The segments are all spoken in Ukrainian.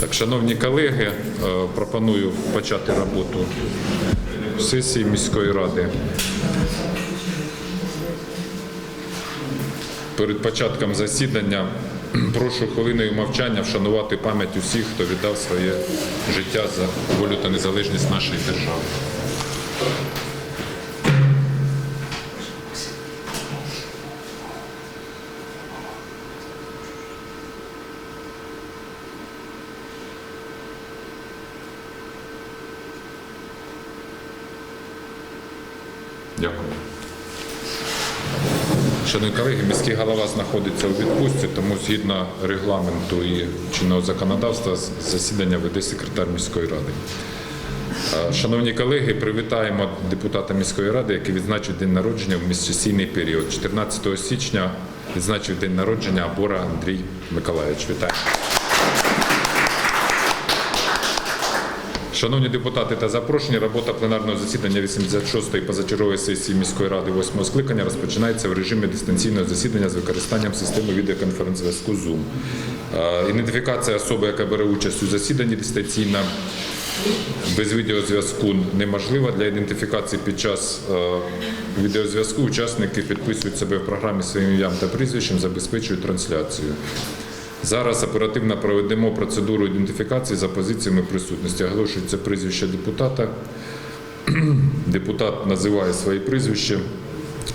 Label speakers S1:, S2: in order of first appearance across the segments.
S1: Так, шановні колеги, е, пропоную почати роботу сесії міської ради. Перед початком засідання прошу хвилиною мовчання вшанувати пам'ять усіх, хто віддав своє життя за волю та незалежність нашої держави. Дякую. Шановні колеги, міський голова знаходиться у відпустці, тому згідно регламенту і чинного законодавства засідання веде секретар міської ради. Шановні колеги, привітаємо депутата міської ради, який відзначив день народження в міжсесійний період. 14 січня відзначив день народження Абора Андрій Миколаївич. Вітаю. Шановні депутати та запрошені, робота пленарного засідання 86-ї позачергової сесії міської ради 8 скликання розпочинається в режимі дистанційного засідання з використанням системи відеоконференц-зв'язку Zoom. Е, Ідентифікація особи, яка бере участь у засіданні дистанційно без відеозв'язку неможлива. Для ідентифікації під час е, відеозв'язку учасники підписують себе в програмі своїм ім'ям та прізвищем, забезпечують трансляцію. Зараз оперативно проведемо процедуру ідентифікації за позиціями присутності. Оголошується прізвище депутата. Депутат називає своє прізвище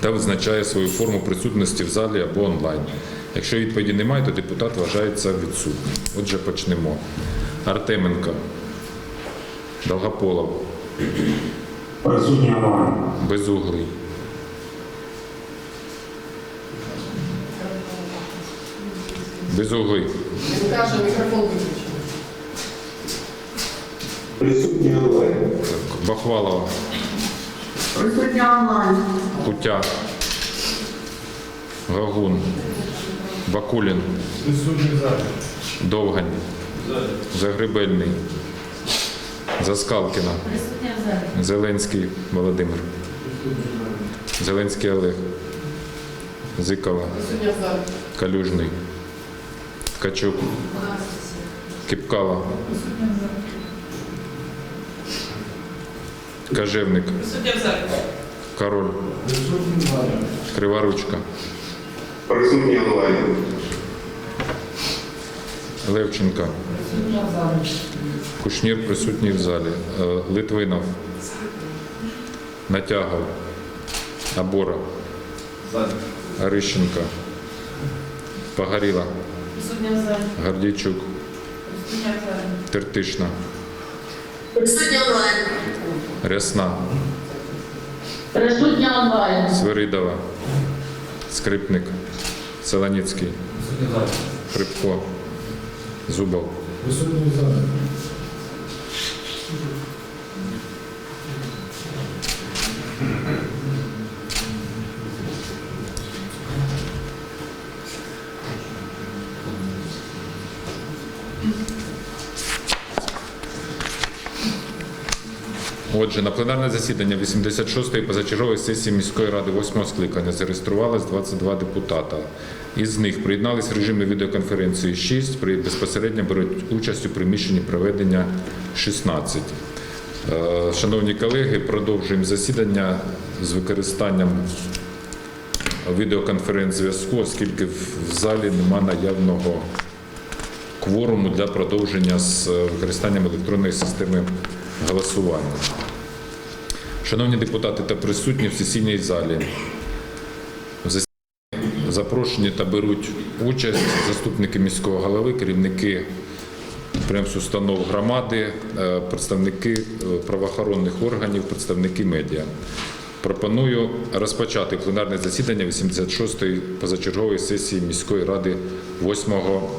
S1: та визначає свою форму присутності в залі або онлайн. Якщо відповіді немає, то депутат вважається відсутнім. Отже, почнемо. Артеменко, Долгополов,
S2: Присутній онлайн.
S1: Безуглий, Безуглий,
S3: Він каже, мікрофон виключений.
S2: Присутній онлайн.
S1: Бахвалова,
S3: Присутня онлайн.
S1: Кутя, Гагун, Бакулін, Довгань, Загребельний, Заскалкіна, Зеленський Володимир, Зеленський Олег, Зикова. Калюжний, Ткачук, Кипкала, Кажевник,
S3: Присутня в залі.
S1: Король, Криворучка,
S2: Присутній онлайн.
S1: Левченка, Кушнір присутній в залі, Е, Литвинов, Натягов, Абора, Арищенка, Погоріла,
S3: Присутня в
S1: Гардійчук.
S3: Присутня в.
S1: Тертишна,
S3: Присутня онлайн.
S1: Рясна,
S4: Присутня онлайн.
S1: Свиридова, Скрипник, Солоніцький, Припко. Зубов. Отже, на пленарне засідання 86-ї позачергової сесії міської ради 8 скликання зареєструвалось 22 депутата. Із них приєднались в режимі відеоконференції 6, при безпосередньо беруть участь у приміщенні проведення 16. Е, Шановні колеги, продовжуємо засідання з використанням відеоконференц-зв'язку, оскільки в залі нема наявного кворуму для продовження з е, використанням електронної системи голосування. Шановні депутати та присутні в сесійній залі, в засіданні запрошені та беруть участь заступники міського голови, керівники підприємств установ громади, е, представники е, правоохоронних органів, представники медіа. Пропоную розпочати пленарне засідання 86-ї позачергової сесії міської ради 8-го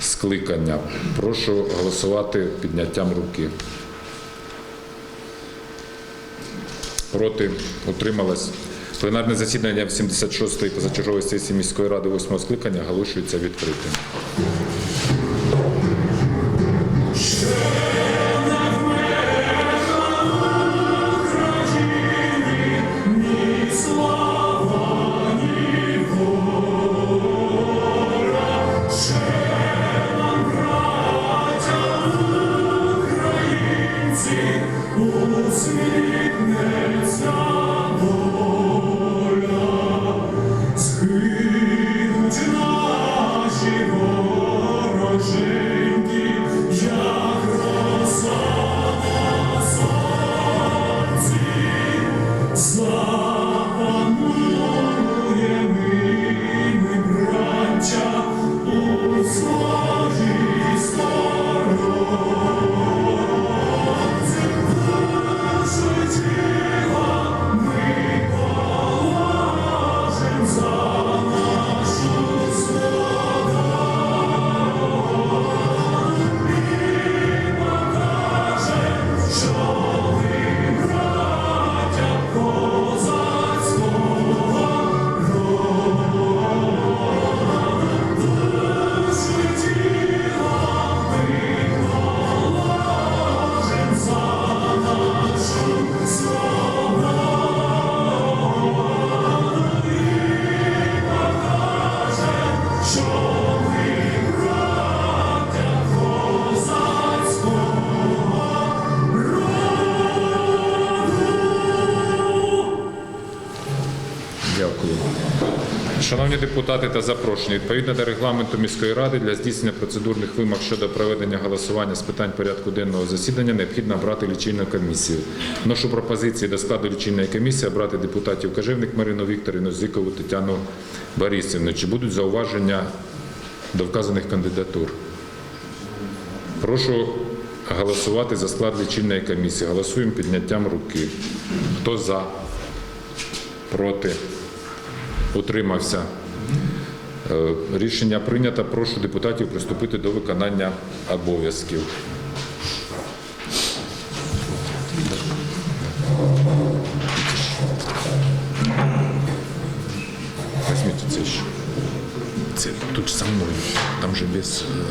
S1: скликання. Прошу голосувати підняттям руки. Проти утрималась. Пленарне засідання 76-ї позачергової сесії міської ради 8-го скликання оголошується відкритим. Шановні депутати та запрошені, відповідно до регламенту міської ради для здійснення процедурних вимог щодо проведення голосування з питань порядку денного засідання необхідно обрати лічильну комісію. Вношу пропозиції до складу лічильної комісії обрати депутатів Кажевник Марину Вікторівну, Зикову Тетяну Борисівну. Чи будуть зауваження до вказаних кандидатур? Прошу голосувати за склад лічильної комісії. Голосуємо підняттям руки. Хто за? Проти? Утримався. Е, Рішення прийнято. Прошу депутатів приступити до виконання обов'язків. Візьміть це ще. Це тут со мною. Там же без. е,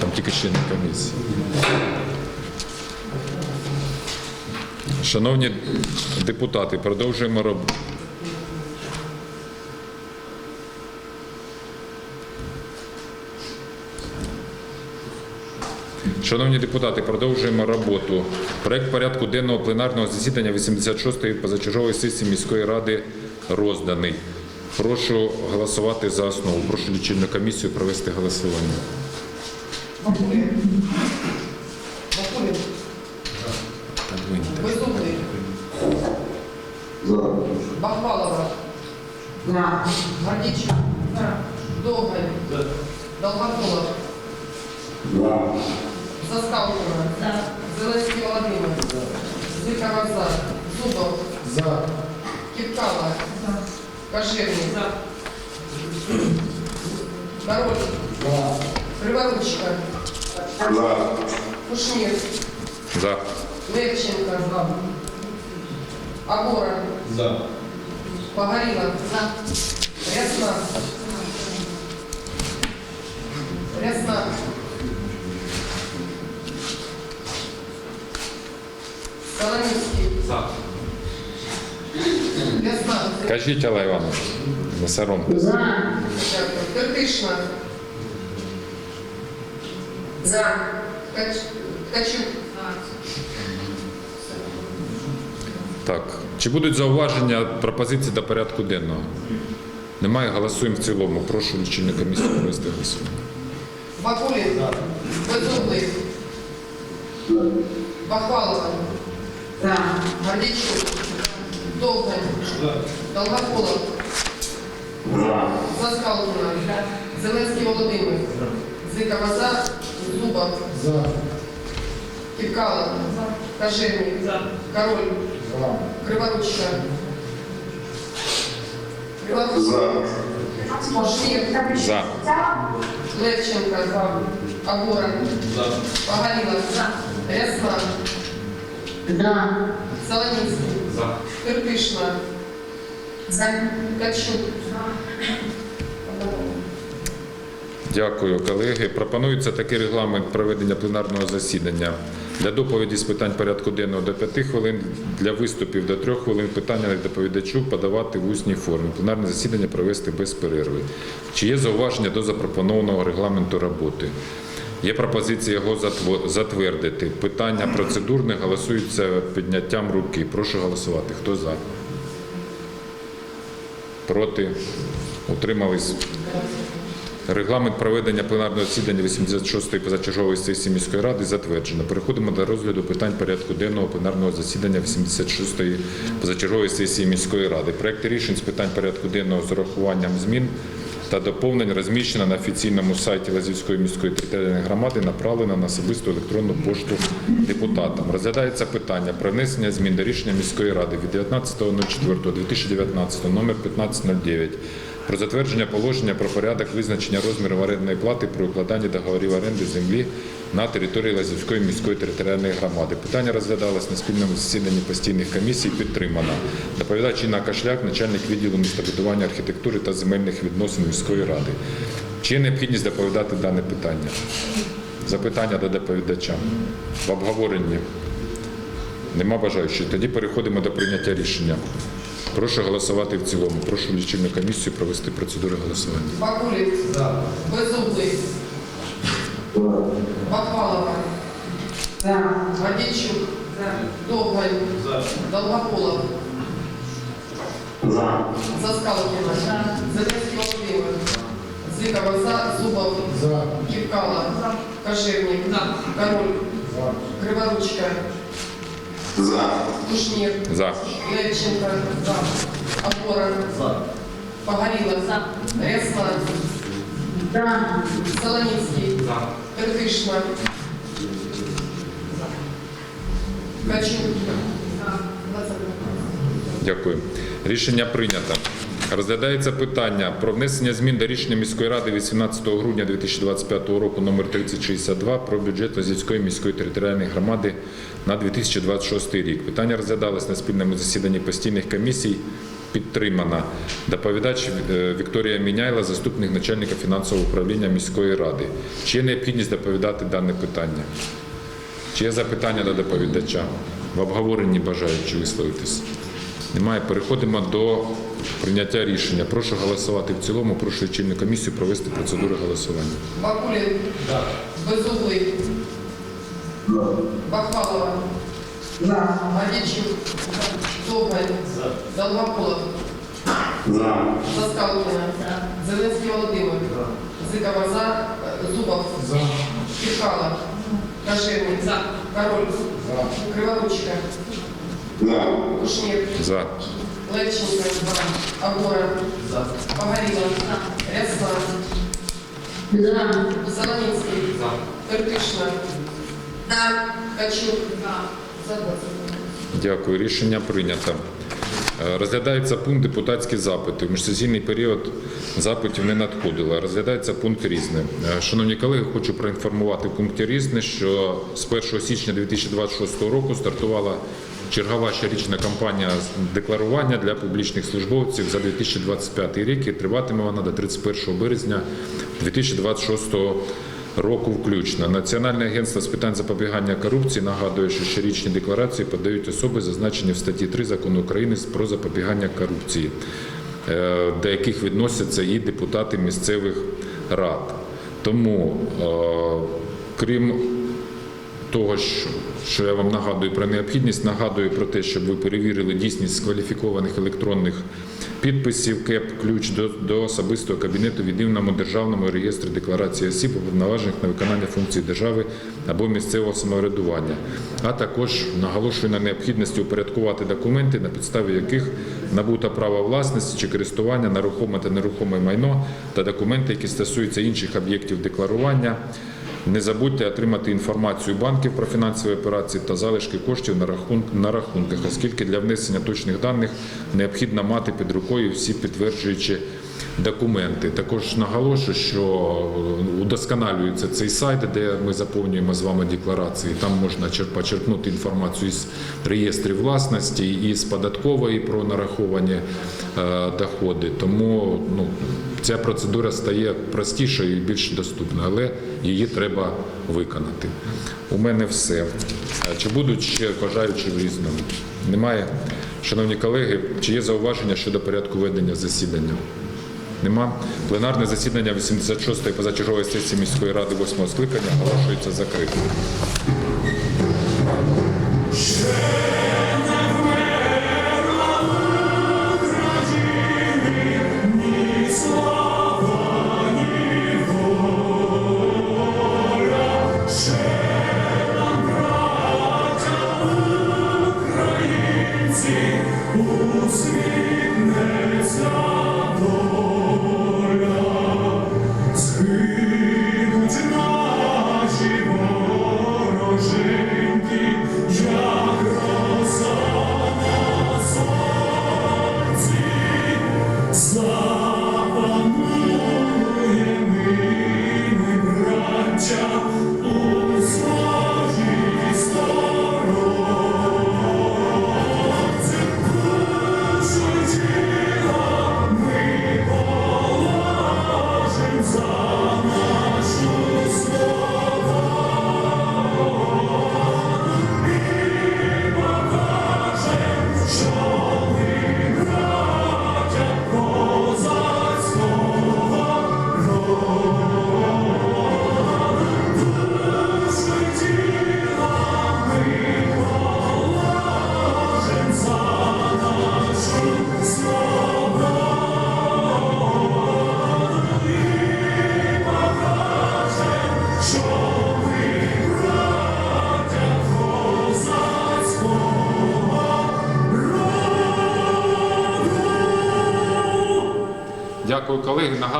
S1: Там тільки члени комісії. Шановні депутати, продовжуємо роботу. Шановні депутати, продовжуємо роботу. Проект порядку денного пленарного засідання 86-ї позачергової сесії міської ради розданий. Прошу голосувати за основу. Прошу лічильну комісію провести голосування.
S4: Бакулін. Бакулін. Безумний. Бахвалова. Гордічук. Довгань. Долгополов. Заскалкова. Зеленський Володимир. Зикова за. Зубов. Кіпкала. Кожевник. Король. Криворучка. Кушнір.
S1: За.
S4: Левченко. Агора. Погоріла. Рясна. Рясна.
S1: Кажіть, Олег Іванович, не сором.
S4: Дякую. Кирпишна. За. Ткач- Ткачук.
S1: Так. Чи будуть зауваження пропозиції до порядку денного? Немає. Голосуємо в цілому. Прошу лічильну комісію провести голосування.
S4: Бакулін. Безуглий. Бахвалова. Гордічук. Довгань. Долгополов. Заскалкіна. Зеленський Володимир. Зикова за. Зубов. Кіпкала. Кожевник. Король. Криворучка. Криворучка. Кушнір.
S1: За.
S4: Левченко. Агора. Погоріла. Рясна. Солоницький. Кирпишна. Ткачук.
S1: Дякую, колеги. Пропонується такий регламент проведення пленарного засідання. Для доповіді з питань порядку денного до 5 хвилин, для виступів до 3 хвилин, питання доповідачу подавати в усній формі. Пленарне засідання провести без перерви. Чи є зауваження до запропонованого регламенту роботи? Є пропозиція його затвердити. Питання процедурне голосуються підняттям руки. Прошу голосувати. Хто за? Проти? Утримались? Регламент проведення пленарного засідання 86-ї позачергової сесії міської ради затверджено. Переходимо до розгляду питань порядку денного пленарного засідання 86-ї позачергової сесії міської ради. Проекти рішень з питань порядку денного з урахуванням змін та доповнень розміщена на офіційному сайті Лазівської міської територіальної громади, направлена на особисту електронну пошту депутатам. Розглядається питання про внесення змін до рішення міської ради від 19.04.2019 номер 1509 про затвердження положення про порядок визначення розмірів орендної плати при укладанні договорів оренди землі на території Лазівської міської територіальної громади. Питання розглядалось на спільному засіданні постійних комісій. Підтримано. Доповідач Інна Кашляк, начальник відділу містобудування архітектури та земельних відносин міської ради. Чи є необхідність доповідати дане питання? Запитання до доповідача в обговоренні. Нема бажаючих. Тоді переходимо до прийняття рішення. Прошу голосувати в цілому. Прошу лічильну комісію провести процедуру голосування.
S4: Бакулін. Безуглий. Бахвалова. Гордічук. Довгань. Долгополов.
S2: За.
S4: Заскалкіна. Зеленський Володимир. Зикова за. Зубов. Ківкала. Кожевник. Король. Криворучка.
S2: За.
S4: Кушнір.
S1: За.
S4: Левченко. За. Опора. Погорілов. Рясна. Солоницький. Кирпишна. Качук.
S1: Дякую. Рішення прийнято. Розглядається питання про внесення змін до рішення міської ради 18 грудня 2025 року номер 3062 про бюджет Лозівської міської територіальної громади на 2026 рік. Питання розглядалось на спільному засіданні постійних комісій. Підтримана доповідач е, Вікторія Міняйла, заступник начальника фінансового управління міської ради. Чи є необхідність доповідати дане питання? Чи є запитання до доповідача? В обговоренні бажаючи висловитись? Немає. Переходимо до прийняття рішення. Прошу голосувати в цілому. Прошу лічильну комісію провести процедуру голосування.
S4: Бакулін. Безуглий. Бахвалова. Авдійчук. Довгань. Долгополов.
S2: За.
S4: Заскалкіна. Зеленський Володимир. Зикова за. Зубов. Ківкала. Кожевник. Король. Криворучка.
S2: За.
S4: Кушнір.
S1: За.
S4: Левченко. Агора. Погорілов. Рясна. Солоницький. Кирпишна. Качук. За 20.
S1: Дякую. Рішення прийнято. Е, Розглядається пункт депутатські запити. В міжсесійний період запитів не надходило. Розглядається пункт різне. Е, Шановні колеги, хочу проінформувати в пункті різне, що з 1 січня 2026 року стартувала чергова щорічна кампанія декларування для публічних службовців за 2025 рік і триватиме вона до 31 березня 2026 року року включно. Національне агентство з питань запобігання корупції нагадує, що щорічні декларації подають особи, зазначені в статті 3 закону України про запобігання корупції, е, до яких відносяться і депутати місцевих рад. Тому, е, крім того, що, що я вам нагадую про необхідність, нагадую про те, щоб ви перевірили дійсність кваліфікованих електронних підписів КЕП ключ до, до особистого кабінету в єдиному державному реєстрі декларації осіб, уповноважених на виконання функцій держави або місцевого самоврядування, а також наголошую на необхідності упорядкувати документи, на підставі яких набуто право власності чи користування на рухоме та нерухоме майно та документи, які стосуються інших об'єктів декларування. Не забудьте отримати інформацію банків про фінансові операції та залишки коштів на, рахун... на рахунках, оскільки для внесення точних даних необхідно мати під рукою всі підтверджуючі документи. Також наголошую, що е, удосконалюється цей сайт, де ми заповнюємо з вами декларації. Там можна черп- почерпнути інформацію з реєстрів власності і з податкової про нараховані е, доходи. Тому ну, ця процедура стає простішою і більш доступною, але її треба виконати. У мене все. Чи будуть ще бажаючі в різному? Немає. Шановні колеги, чи є зауваження щодо порядку ведення засідання? Нема. Пленарне засідання 86-ї позачергової сесії міської ради 8-го скликання оголошується закритим.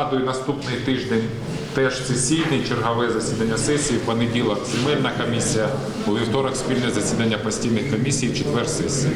S1: Нагадую, наступний тиждень теж сесійний, чергове засідання сесії. Понеділок земельна комісія, у вівторок спільне засідання постійних комісій, четвер сесії.